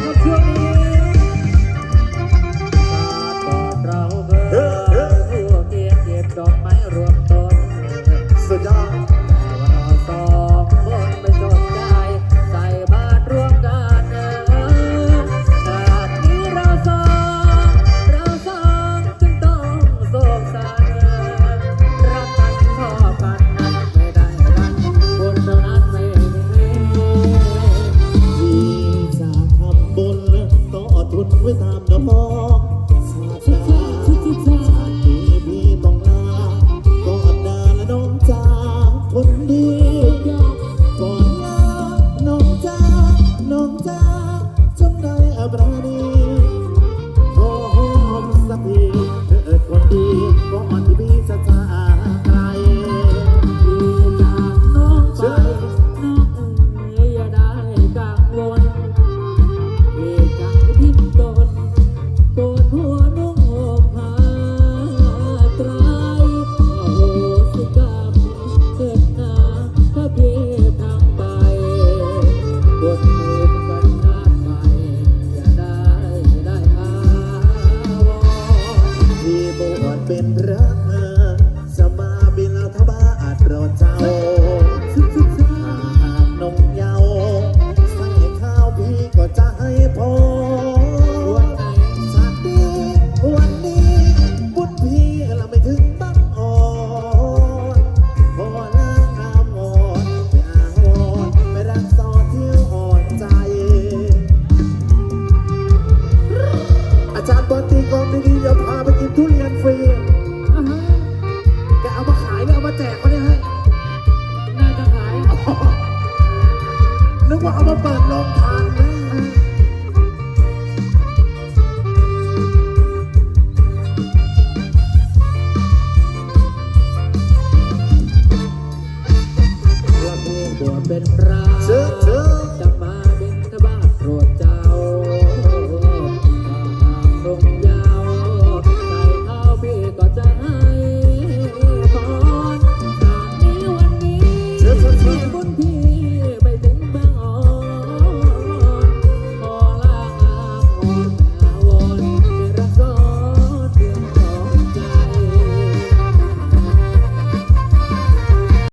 Let's go. ไว้ตามดอกสาดาชาตินี้พี่ต้องลาก็อดดาและน้องจาคนดี เป็นรักสมาบิลาทบาอาจรอเจ้าหากนมเยาใส่ข้าวพี่ก็จะให้พอ นึกว่าเอามาเปิดลรงทานนะเป็นพระ